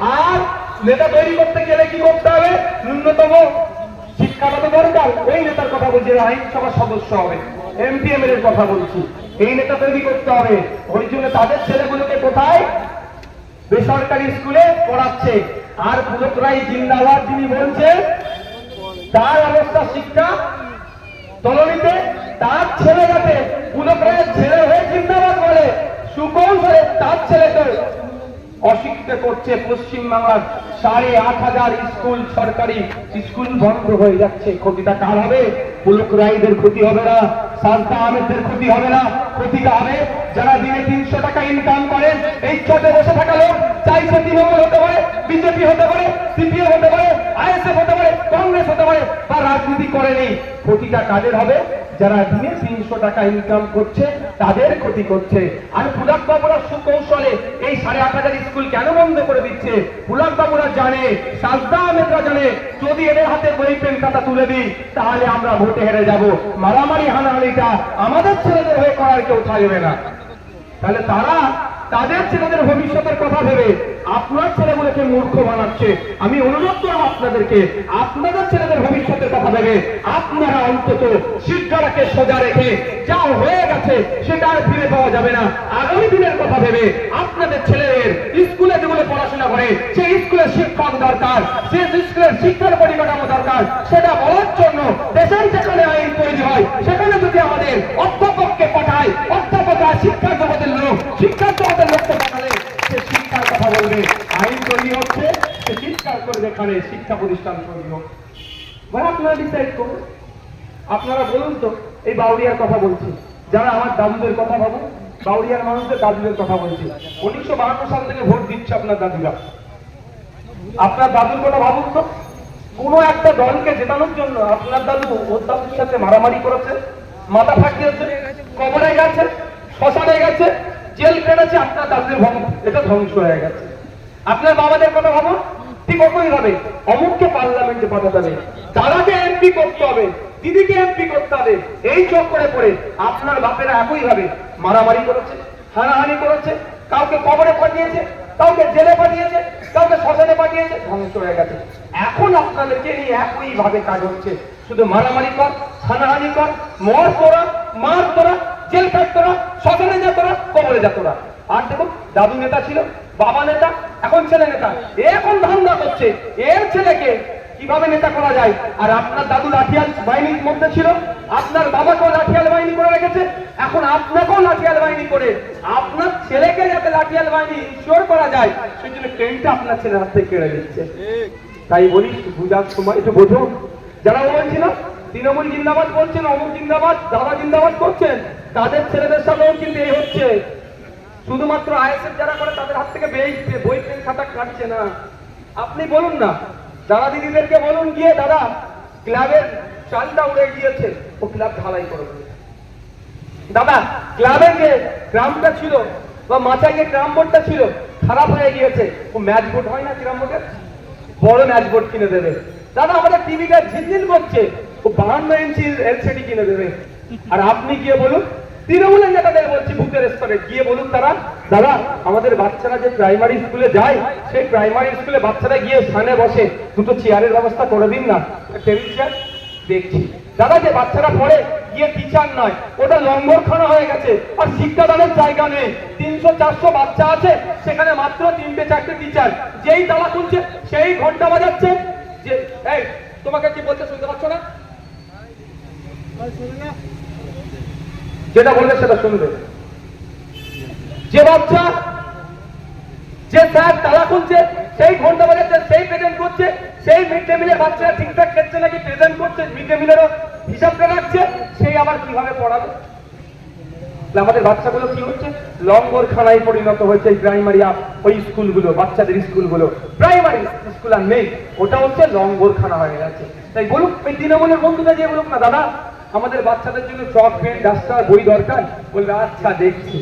আর নেতা তৈরি করতে গেলে কি করতে হবে? ন্যূনতম শিক্ষাটা এই নেতার কথা বলছি আইনসভার সদস্য হবে। এমপিএম এর কথা বলছি। এই নেতা তৈরি করতে হবে। ওই জন্য তাদের ছেলেগুলোকে কোথায় বেসরকারি স্কুলে পড়াচ্ছে। আর রায় জিন্দাবাদ, যিনি বলছেন, তার অবস্থা শিক্ষা তলনিতে তার ছেলে যাতে পুলক ছেলে হয়ে জিন্দাবাদ বলে, সুকৌশলে তার ছেলেকে অশিক্ষিত করছে পশ্চিম বাংলার সাড়ে আট হাজার স্কুল, সরকারি স্কুল বন্ধ হয়ে যাচ্ছে। ক্ষতিটা কার হবে? পুলক রায়দের ক্ষতি হবে না, সালতা আহমেদদের ক্ষতি হবে না, ক্ষতিটা হবে যারা দিনে তিনশো টাকা ইনকাম করেন এই ছোট বসে থাকা লোক চাইছে তৃণমূল হতে পারে বিজেপি হতে পারে সিপিএম হতে পারে আইএসএফ হতে পারে কংগ্রেস হতে পারে বা করেনি ক্ষতিটা কাদের হবে? যারা দিনে তিনশো টাকা ইনকাম করছে, তাদের ক্ষতি করছে। আর পুলাক বাবুরা সুকৌশলে এই সাড়ে আট হাজার স্কুল কেন বন্ধ করে দিচ্ছে? পুলাক বাবুরা জানে, সাজদা আহমেদরা জানে, যদি এদের হাতে বই, পেন, খাতা তুলে দিই, তাহলে আমরা ভোটে হেরে যাব। মারামারি হানাহানিটা আমাদের ছেলেদের হয়ে করার কেউ থাকবে না। তাহলে তারা তাদের ছেলেদের ভবিষ্যতের কথা ভেবে আপনার ছেলেগুলোকে মূর্খ বানাচ্ছে। আমি অনুরোধ করব আপনাদেরকে, আপনাদের ছেলেদের ভবিষ্যতের কথা ভেবে আপনারা অন্তত শিক্ষাটাকে সোজা রেখে যা হয়ে গেছে সেটা আর ফিরে পাওয়া যাবে না। আগামী দিনের কথা ভেবে আপনাদের ছেলেদের স্কুলে যেগুলো পড়াশোনা করে, সেই স্কুলের শিক্ষক দরকার, সেই স্কুলের শিক্ষার পরিকাঠামো দরকার, সেটা বলার জন্য দেশের যেখানে আইন তৈরি হয়, সেখানে যদি আমাদের অধ্যাপককে পাঠায় অধ্যাপকরা শিক্ষা জগতের লোক শিক্ষা জগতের করবে এখানে শিক্ষা প্রতিষ্ঠান হোক এবার আপনারা ডিসাইড করুন। আপনারা বলুন তো, এই বাউরিয়ার কথা বলছি। যারা আমার দাদুদের কথা ভাবুন বাউরিয়ার মানুষদের দাদুদের কথা বলছি। উনিশশো বাহান্ন সাল থেকে ভোট দিচ্ছে আপনার দাদুরা। আপনার দাদুর কথা ভাবুন তো। কোনো একটা দলকে জেতানোর জন্য আপনার দাদু ওর দাদুর সাথে মারামারি করেছে, মাথা ফাটিয়েছে, কবরে গেছে, শ্মশানে গেছে, জেল কেটেছে আপনার দাদুর ভঙ্গ এটা ধ্বংস হয়ে গেছে। আপনার বাবাদের কথা ভাবুন। ঠিক ওরকমই হবে অমুককে পার্লামেন্টে পাঠাতে হবে। দাদাকে এমপি করতে হবে, দিদিকে এমপি করতে হবে। এই চক্করে পড়ে আপনার বাপেরা একই ভাবে মারামারি করেছে, হানাহানি করেছে, কাউকে কবরে পাঠিয়েছে, কাউকে জেলে পাঠিয়েছে, কাউকে শ্মশানে পাঠিয়েছে, ধ্বংস হয়ে গেছে। এখন আপনাদেরকে নিয়ে একই ভাবে কাজ হচ্ছে। শুধু মারামারি কর, হানাহানি কর মর তোরা, মার তোরা, জেল কাট তোরা শ্মশানে যা তোরা, কবরে যা তোরা। আর দেখুন, দাদু নেতা ছিল বাবা নেতা, এখন ছেলে নেতা। এখন ধান্দা করছে? এর ছেলেকে কীভাবে নেতা করা যায়? আর আপনার দাদু লাঠিয়াল বাহিনীর মধ্যে ছিল? আপনার বাবাকেও লাঠিয়াল বাহিনী করে রেখেছে? এখন আপনাকেও লাঠিয়াল বাহিনী করে। আপনার ছেলেকে যাতে লাঠিয়াল বাহিনী ইনশোর করা যায় সেই জন্য ট্রেনটা আপনার ছেলের হাত থেকে কেড়ে দিচ্ছে তাই বলি, বুঝার সময় একটু বোঝুন যারা বলছিল তৃণমূল জিন্দাবাদ বলছেন অমুক জিন্দাবাদ, দাদা জিন্দাবাদ করছেন, তাদের ছেলেদের সাথেও কিন্তু এই হচ্ছে। শুধুমাত্র আইএসএফ যারা করে তাদের হাত থেকে বই বই পেন খাতা কাটছে না। আপনি বলুন না, দাদা দিদিদেরকে বলুন গিয়ে দাদা ক্লাবের চালটা উড়ে গিয়েছে। ও ক্লাব ঢালাই করে দাদা, ক্লাবে যে গ্রামটা ছিল বা মাথায় যে গ্রাম বোর্ডটা ছিল, খারাপ হয়ে গিয়েছে। ও ম্যাচ বোর্ড হয় না গ্রাম বোর্ডের? বড় ম্যাচ বোর্ড কিনে দেবে। দাদা, আমাদের টিভিটা ঝিনঝিন করছে। ও বাহান্ন ইঞ্চি এলসিডি কিনে দেবে। আর আপনি গিয়ে বলুন তৃণমূলের নেতাদের বলছি বুথের স্তরে। গিয়ে বলুন তারা, দাদা, আমাদের বাচ্চারা যে প্রাইমারি স্কুলে যায়, সেই প্রাইমারি স্কুলে বাচ্চারা গিয়ে স্থানে বসে দুটো চেয়ারের ব্যবস্থা করে দিন না। Table chair? দেখছি। দাদা, যে বাচ্চারা পড়ে, গিয়ে টিচার নয়, ওটা লঙ্গরখানা হয়ে গেছে। আর শিক্ষাদানের জায়গা নেই। তিনশো, চারশো বাচ্চা আছে, সেখানে মাত্র তিনটে, চারটে টিচার যেই তালা খুলছে, সেই ঘণ্টা বাজাচ্ছে। যে, এই, তোমাকে কি বলতে শুনতে পাচ্ছ না। যেটা বলবে সেটা শুনবে। যে বাচ্চা, যে স্যার তালা খুলছে, সেই ঘণ্টা বাজাচ্ছে, সেই প্রেজেন্ট করছে, সেই মিড ডে মিলের বাচ্চারা ঠিকঠাক খেচ্ছে নাকি প্রেজেন্ট করছে মিড ডে মিলেরও হিসাবটা রাখছে, সেই আবার কীভাবে পড়াবে? আমাদের বাচ্চাগুলো কি হচ্ছে? লঙ্গর খানায় পরিণত হয়েছে প্রাইমারি ওই স্কুলগুলো, বাচ্চাদের স্কুলগুলো। প্রাইমারি স্কুল আর নেই ওটা হচ্ছে লঙ্গর খানা হয়ে গেছে। তাই বলুক এই তৃণমূলের বন্ধুরা যে বলুক না, দাদা আমাদের বাচ্চাদের জন্য চক পেন, ডাস্টার, বই দরকার। বলবে আচ্ছা দেখছি।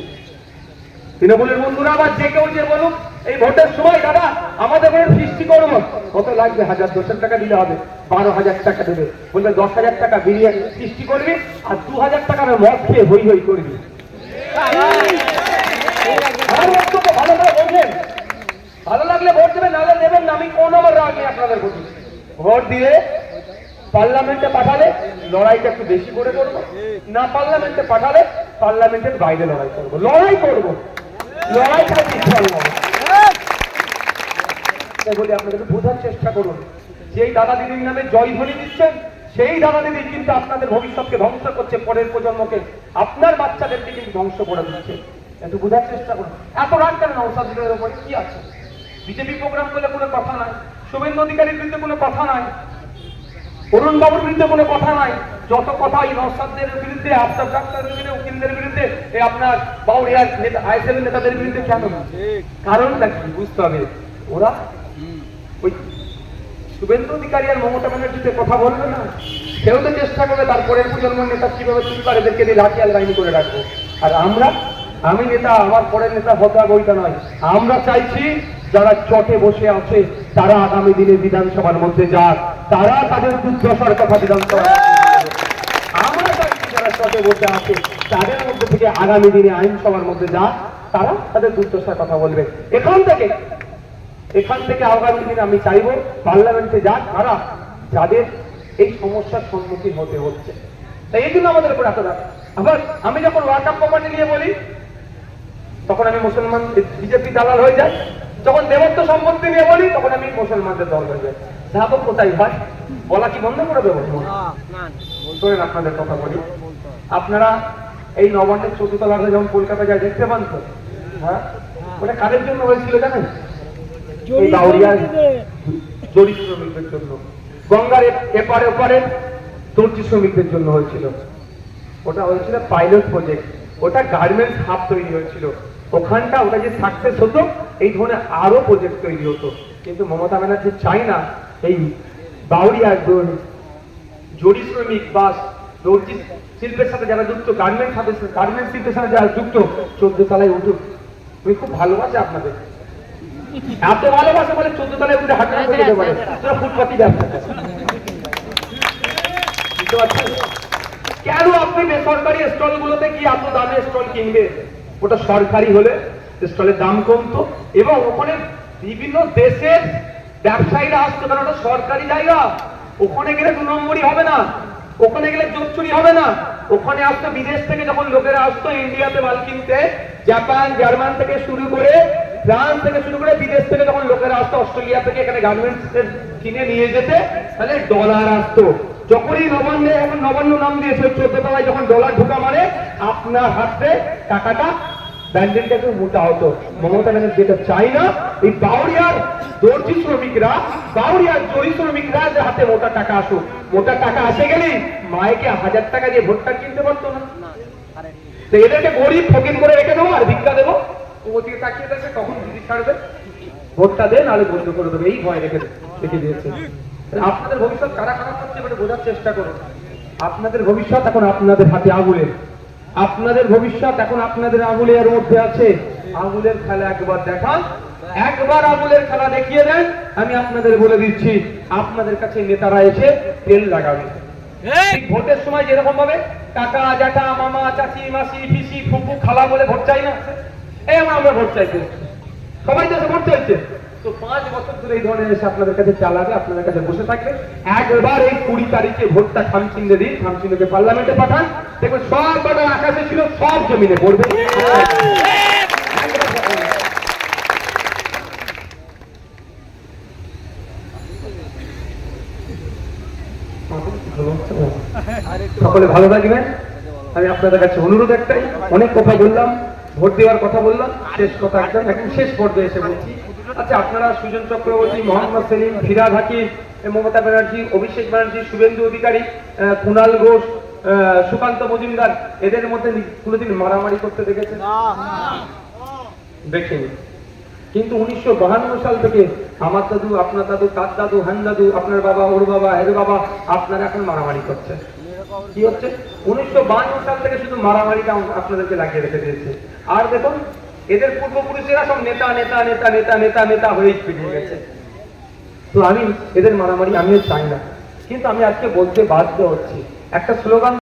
তৃণমূলের বন্ধুরা আবার যে কেউ যে বলুক, এই ভোটের সময় দাদা, আমাদের কোনো সৃষ্টি করব কত লাগবে? হাজার দশের টাকা দিলে হবে। বারো হাজার টাকা দেবে। বলবে, দশ হাজার টাকা বিরিয়ানি সৃষ্টি করবি আর দু হাজার টাকার মদ খেয়ে হই হই করবি। ভালো করে বলছেন ভালো লাগলে ভোট দেবেন, নাহলে দেবেন না। আমি কোন আমার রাগ নেই আপনাদের ভোট দিয়ে পার্লামেন্টে পাঠালে লড়াইটা একটু বেশি করে করব। না পার্লামেন্টে পাঠালে পার্লামেন্টের বাইরে লড়াই করব। লড়াই করব। লড়াই না। বলি আপনাদেরকে বোঝার চেষ্টা করুন। যেই দাদা দিদির নামে জয় ধ্বনি দিচ্ছেন, সেই দাদা দিদি কিন্তু আপনাদের ভবিষ্যৎকে ধ্বংস করছে পরের প্রজন্মকে। আপনার বাচ্চাদেরকে কিন্তু ধ্বংস করে দিচ্ছে। একটু বোঝার চেষ্টা করুন। এত রাগ কেন নৌসাদের উপরে? কি আছে? বিজেপি প্রোগ্রাম করলে কোনো কথা নাই। শুভেন্দু অধিকারীর বিরুদ্ধে কোনো কথা নাই। অরুণ বাবুর বিরুদ্ধে কোনো কথা নাই। যত কথা এই নৌসাদদের বিরুদ্ধে আফতাব ডাক্তারের বিরুদ্ধে উকিলদের বিরুদ্ধে এই আপনার বাউরিয়ার নেতা আইএসএল নেতাদের বিরুদ্ধে কেন? না কারণটা কি বুঝতে হবে ওরা ওই শুভেন্দু অধিকারী আর মমতা ব্যানার্জিতে কথা বলবে না। কেউ তো চেষ্টা করবে তারপরের প্রজন্মের নেতা কীভাবে তুমি পারে এদেরকে দিয়ে লাঠিয়াল বাহিনী করে রাখব। আর আমরা আমি নেতা আমার পরের নেতা ভদ্রা বইটা নয়। আমরা চাইছি যারা চটে বসে আছে তারা আগামী দিনে বিধানসভার মধ্যে যাক। তারা তাদের দুর্দশার কথা বিধানসভা আমরা চাইছি যারা চটে বসে আছে, তাদের মধ্যে থেকে আগামী দিনে আইনসভার মধ্যে যাক তারা তাদের দুর্দশার কথা বলবে। এখান থেকে এখান থেকে আগামী দিনে আমি চাইব, পার্লামেন্টে যাক, তারা যাদের এই সমস্যার সম্মুখীন হতে হচ্ছে। তাই এই জন্য আমাদের উপর এত রাগ। আবার আমি যখন ওয়ার্ক আপ প্রপার্টি নিয়ে বলি, তখন আমি মুসলমান, বিজেপি দালাল হয়ে যাই। যখন দেবত্ব সম্পত্তি নিয়ে বলি, তখন আমি মুসলমানদের দল হয়ে যাই। যাব কোথায়? ভাই বলা কি বন্ধ করে দেবো? শোনেন আপনাদের কথা বলি। আপনারা এই নবান্নের চতুর্থলাতে যখন কলকাতা যায় দেখতে পান তো? হ্যাঁ? ওটা কাদের জন্য হয়েছিল জানেন? এই শ্রমিকদের জন্য। গঙ্গার এপারে ওপারে দর্জি শ্রমিকদের জন্য হয়েছিল। ওটা হয়েছিল পাইলট প্রজেক্ট ওটা গার্মেন্টস হাব তৈরি হয়েছিল। ওখানটা ওটা যে সাকসেস হতো এই ধরনের আরও প্রজেক্ট তৈরি হতো। কিন্তু মমতা ব্যানার্জি চাই না এই বাউরিয়া জড়ি শ্রমিক বা দর্জি শিল্পের সাথে যারা যুক্ত গার্মেন্ট সাথে গার্মেন্ট শিল্পের সাথে যারা যুক্ত, চোদ্দ তলায় উঠুক। তুমি খুব ভালোবাসে আপনাদের। এত ভালোবাসে বলে চোদ্দ তলায় উঠে হাঁটা করে যেতে পারে। তোরা ফুটপাতি ব্যবসা কেন আপনি বেসরকারি স্টল গুলোতে কি এত দামে স্টল কিনবে ওটা সরকারি হলে স্টলের দাম কমতো এবং ওখানে বিভিন্ন দেশের ব্যবসায়ীরা আসতো কারণ ওটা সরকারি জায়গা। ওখানে গেলে দু নম্বরই হবে না, ওখানে গেলে জোর চুরি হবে না। ওখানে আসতো, বিদেশ থেকে যখন লোকেরা আসতো, ইন্ডিয়াতে মাল কিনতে, জাপান, জার্মান থেকে শুরু করে, ফ্রান্স থেকে শুরু করে, বিদেশ থেকে যখন লোকেরা আসতো, অস্ট্রেলিয়া থেকে এখানে গার্মেন্টস কিনে নিয়ে যেতে, তাহলে ডলার আসতো। যখনই নবান্নে, এখন নবান্ন নাম দিয়েছে চোদ্দ তলায় যখন ডলার ঢোকা মানে আপনার হাতে টাকাটা ব্যান্ডেলটা একটু মোটা হতো। মমতা ব্যানার্জি যেটা চাই না, এই বাউরিয়ার দর্জি শ্রমিকরা বাউরিয়ার জরি শ্রমিকরা যে হাতে মোটা টাকা আসুক। মোটা টাকা আসে গেলেই মায়েকে হাজার টাকা দিয়ে ভোটটা কিনতে পারতো না। তো এদেরকে গরিব ফকির করে রেখে দেবো আর ভিক্ষা দেবো। ওদিকে তাকিয়ে কখন ছাড়বে? ভোটটা দেন নাহলে বন্ধ করে দেবে। এই ভয় রেখে রেখে দিয়েছে। আপনাদের ভবিষ্যৎ কারা খারাপ এটা বোঝার চেষ্টা করুন। আপনাদের ভবিষ্যৎ এখন আপনাদের হাতে আগুলের আপনাদের ভবিষ্যৎ এখন আপনাদের আগুলের মধ্যে আছে। আঙুলের খেলা একবার দেখান। একবার আঙুলের খেলা দেখিয়ে দেন। আমি আপনাদের বলে দিচ্ছি আপনাদের কাছে নেতারা এসে তেল লাগাবে। ভোটের সময় যেরকম ভাবে কাকা জ্যাঠা মামা চাচি মাসি পিসি ফুপু খালা বলে ভোট চাই না। এই আমরা ভোট চাইতে। এসেছি। সবাই তো ভোট চাইছে। তো পাঁচ বছর ধরে এই ধরনের এসে আপনাদের কাছে চালাবে, আপনাদের কাছে বসে থাকবে। একবার এই কুড়ি তারিখে ভোটটা দিন পার্লামেন্টে পাঠান। দেখবেন সব আকাশে ছিল, সব জমিনে পড়বে। সকলে ভালো থাকবেন। আমি আপনাদের কাছে অনুরোধ একটাই, অনেক কথা বললাম, ভোট দেওয়ার কথা বললাম, শেষ কথা একদম, এখন শেষ পর্যায়ে এসে বলছি। আচ্ছা আপনারা সুজন চক্রবর্তী মোহাম্মদ সেলিম ফিরাদ হাকিম মমতা ব্যানার্জি অভিষেক ব্যানার্জি শুভেন্দু অধিকারী কুণাল ঘোষ সুকান্ত মজুমদার এদের মধ্যে কোনোদিন মারামারি করতে দেখেছেন? দেখিনি। কিন্তু উনিশশো বাহান্ন সাল থেকে আমার দাদু আপনার দাদু তার দাদু হ্যান দাদু আপনার বাবা ওর বাবা এর বাবা আপনারা এখন মারামারি করছেন। কি হচ্ছে? উনিশশো বাহান্ন সাল থেকে শুধু মারামারিটা আপনাদেরকে লাগিয়ে রেখে দিয়েছে। আর দেখুন এদের পূর্বপুরুষেরা সব নেতা নেতা নেতা নেতা নেতা নেতা হয়েই ফিরে গেছে। তো আমি, এদের মারামারি আমিও চাই না। কিন্তু আমি আজকে বলতে বাধ্য হচ্ছি। একটা স্লোগান